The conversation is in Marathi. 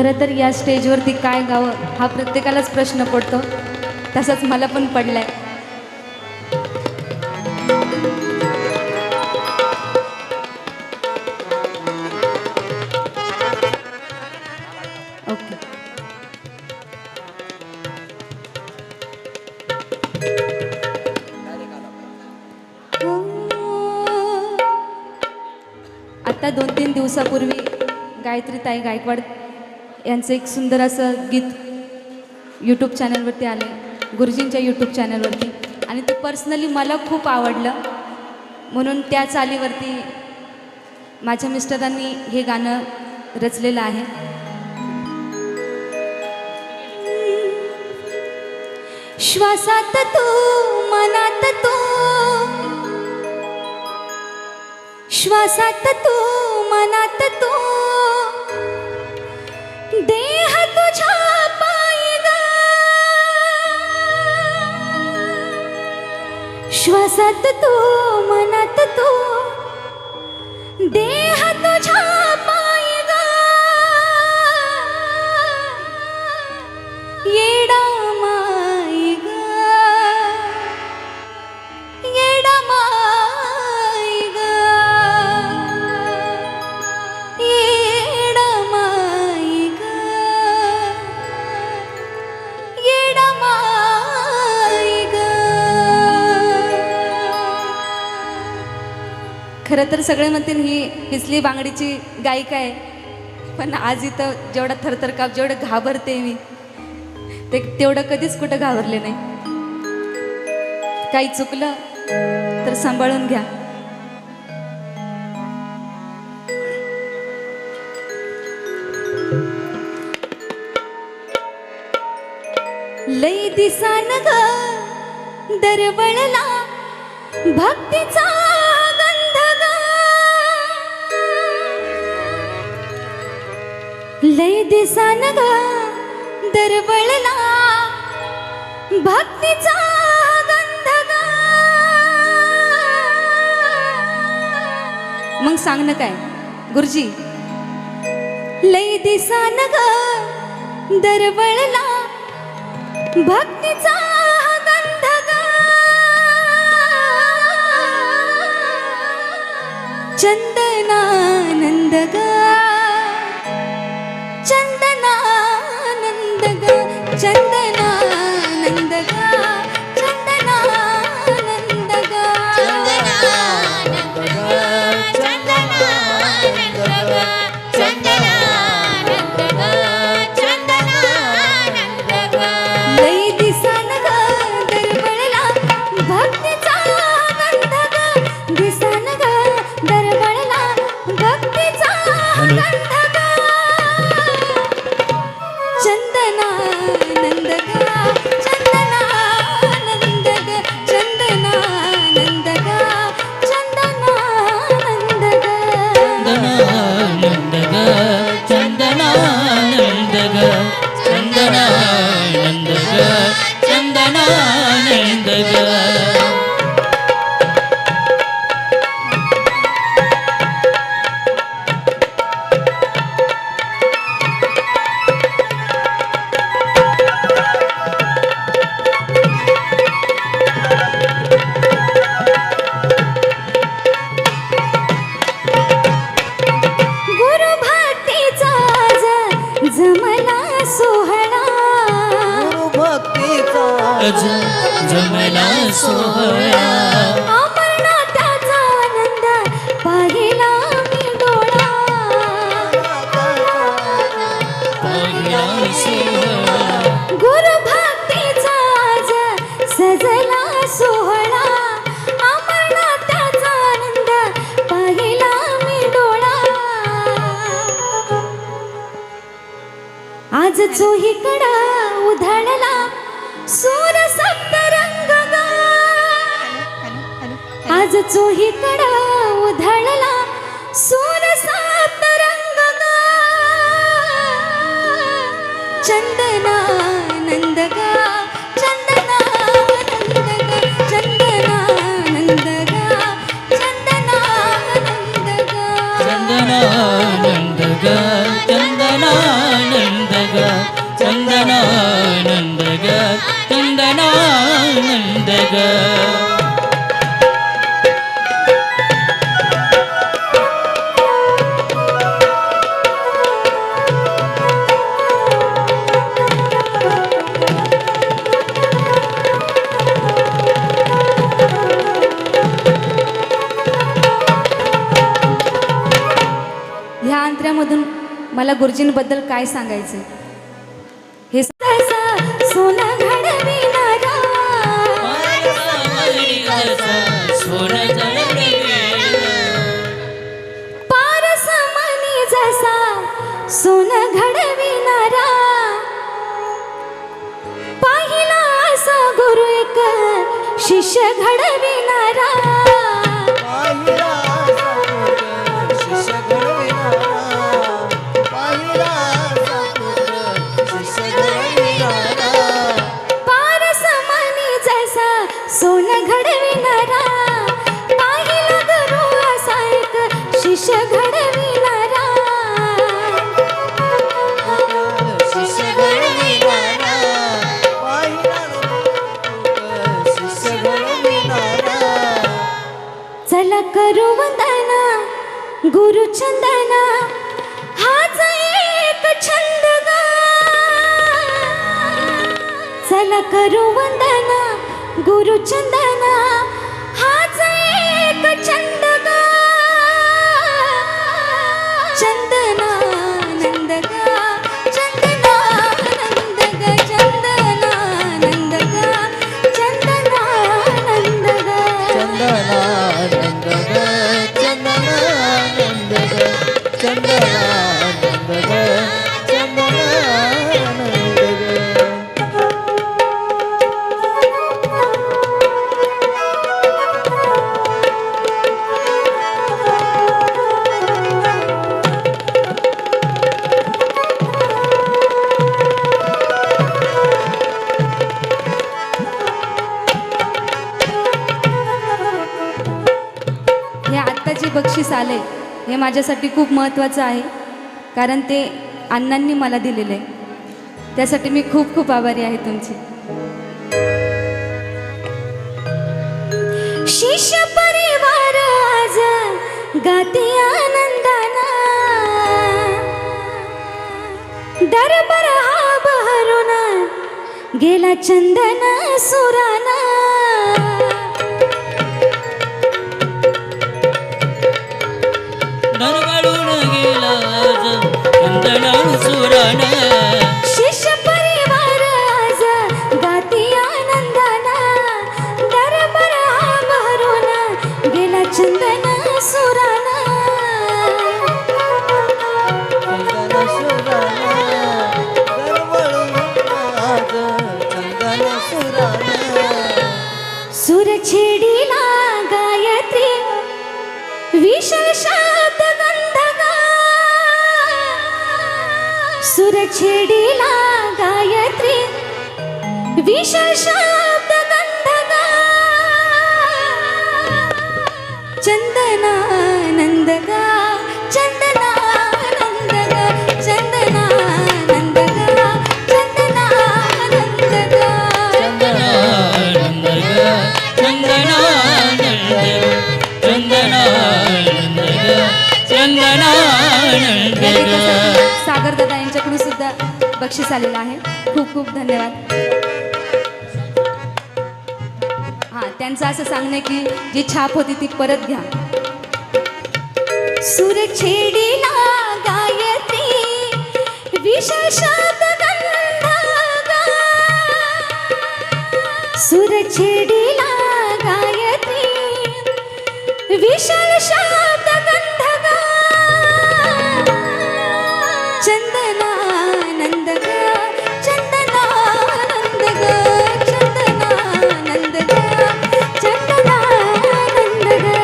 खरं तर या स्टेजवरती काय गावं हा प्रत्येकालाच प्रश्न पडतो. तसाच मला पण पडलाय. ओके. आता दोन तीन दिवसापूर्वी गायत्री ताई गायकवाड यांचं एक सुंदर असं गीत यूट्यूब चॅनलवरती आले गुरुजींच्या यूट्यूब चॅनलवरती आणि ते पर्सनली मला खूप आवडलं. म्हणून त्या चालीवरती माझ्या मिस्टरांनी हे गाणं रचलेलं आहे. श्वासात तू मनात तू. श्वासात तू मनात तू. देह तुझ्या पायी ग श्वासात तू मनात देह खरं तर सगळे म्हणतील ही हिसली बांगडीची गायिका आहे. पण आज इथं जेवढा थरथर काप जेवढं घाबरते मी ते तेवढं कधीच कुठं घाबरले नाही. काही चुकलं तर सांभाळून घ्या. लई दिसान ग दरवळला भक्तीचा लय दिसान ग दरवळला. भक्तीचा गंध मग सांग ना काय गुरुजी? लय दिसान ग दरवळला. भक्तीचा गंध चंदनानंद ग ಚಂದನ भक्तीचा अज जमला सोहळा. अमरनाथाचा आनंद पाहिला मी डोळा. पहिला सोहळा गुरु भक्तीचा ज- सजला सोहळा. आनंद पाहिला मी डोळा. आज चोहीकडा आज चोही कडा उधळला सूर सात चंदना नंदगा तुम्हाला गुरुजींबद्दल काय सांगायचं हे चला करू वंदना गुरुचंदना बक्षीस आहे हे माझ्यासाठी खूप महत्त्वाचं आहे. कारण ते अण्णांनी मला दिलेलं. आहे त्यासाठी मी खूप खूप आभारी आहे तुमची. शिष्य परिवार आज गाते आनंदाना. दरबार हा बहरून गेला चंदन सुराना. चंदन सुराना। चंदन सुराना दरवळून आज चंदन सुराना। सुर छेडीला गायत्री विशाल शब्द गंधगा। सुर छेडीला गायत्री विशाल सागर दादा यांच्याकडून सुद्धा बक्षीस आलेलं आहे. खूप खूप धन्यवाद. हां त्यांचं असं सांगणं की जी छाप होती ती परत घ्या. सुरछेडिला गायत्री विशेषगन्धा सुरछेडिला गायत्री विशेषगन्धगा चन्दनानन्दगा चन्दनानन्दगा चन्दनानन्दगा चन्दनानन्दगा